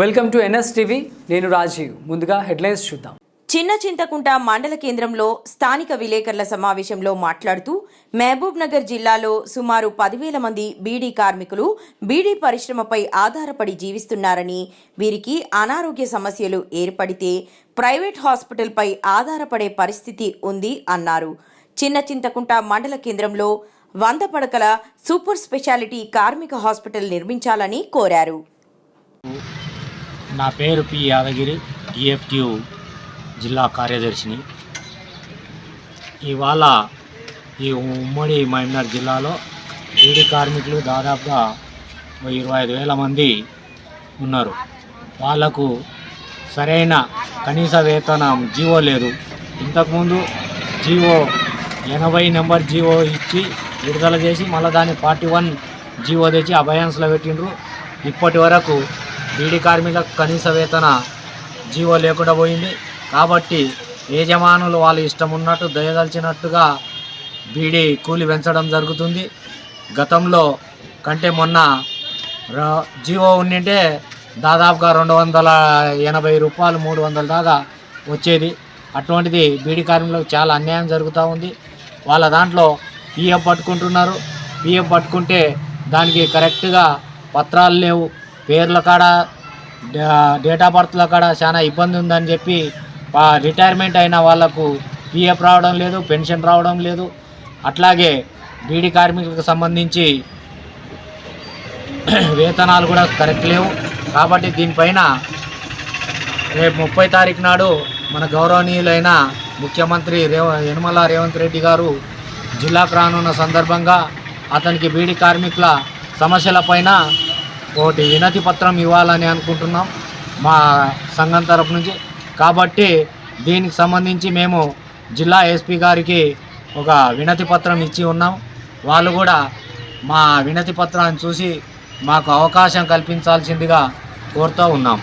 Welcome to NS TV నేను రాజీవ్. ముందుగా headlines చూద్దాం. చిన్న చింతకుంట మండల కేంద్రంలో స్థానిక విలేకరుల సమావేశంలో మాట్లాడుతూ మహబూబ్ నగర్ జిల్లాలో సుమారు పదివేల మంది బీడీ కార్మికులు బీడీ పరిశ్రమపై ఆధారపడి జీవిస్తున్నారని వీరికి అనారోగ్య సమస్యలు ఏర్పడితే ప్రైవేట్ హాస్పిటల్పై ఆధారపడే పరిస్థితి ఉంది అన్నారు. చిన్న చింతకుంట మండల కేంద్రంలో వంద పడకల సూపర్ స్పెషాలిటీ కార్మిక హాస్పిటల్ నిర్మించాలని కోరారు. నా పేరు పి యాదగిరి డిఎఫ్టియు జిల్లా కార్యదర్శిని. ఇవాళ ఈ ఉమ్మడి మహబూబ్నగర్ జిల్లాలో బీడీ కార్మికులు దాదాపుగా ఇరవై ఐదు వేల మంది ఉన్నారు. వాళ్ళకు సరైన కనీస వేతనం జీవో లేదు. ఇంతకుముందు జీవో ఎనభై నెంబర్ జీవో ఇచ్చి విడుదల చేసి మళ్ళీ దాన్ని ఫార్టీ వన్ జీవో తెచ్చి అభయాన్స్లో పెట్టిండ్రు. ఇప్పటి వరకు బీడీ కార్మికులకు కనీస వేతన జీవో లేకుండా పోయింది. కాబట్టి యజమానులు వాళ్ళు ఇష్టం ఉన్నట్టు దయదలిచినట్టుగా బీడీ కూలి పెంచడం జరుగుతుంది. గతంలో కంటే మొన్న జీవో ఉండింటే దాదాపుగా రెండు వందల ఎనభై రూపాయలు మూడు వందల దాకా వచ్చేది. అటువంటిది బీడీ కార్మికులకు చాలా అన్యాయం జరుగుతూ ఉంది. వాళ్ళ దాంట్లో పిఎఫ్ పట్టుకుంటున్నారు. పిఎఫ్ పట్టుకుంటే దానికి కరెక్ట్గా పత్రాలు లేవు. పేర్ల కాడ డేట్ ఆఫ్ బర్త్ల కాడ చాలా ఇబ్బంది ఉందని చెప్పి రిటైర్మెంట్ అయిన వాళ్ళకు పిఎఫ్ రావడం లేదు పెన్షన్ రావడం లేదు. అట్లాగే బీడీ కార్మికులకు సంబంధించి వేతనాలు కూడా కరెక్ట్ లేవు. కాబట్టి దీనిపైన రేపు ముప్పై తారీఖు నాడు మన గౌరవనీయులైన ముఖ్యమంత్రి రేవ యనమల రేవంత్ రెడ్డి గారు జిల్లాకు రానున్న సందర్భంగా అతనికి బీడీ కార్మికుల సమస్యలపైన ఒకటి వినతి పత్రం ఇవ్వాలని అనుకుంటున్నాం మా సంఘం తరపు నుంచి. కాబట్టి దీనికి సంబంధించి మేము జిల్లా ఎస్పీ గారికి ఒక వినతి పత్రం ఇచ్చి ఉన్నాం. వాళ్ళు కూడా మా వినతి పత్రాన్ని చూసి మాకు అవకాశం కల్పించాల్సిందిగా కోరుతూ ఉన్నాం.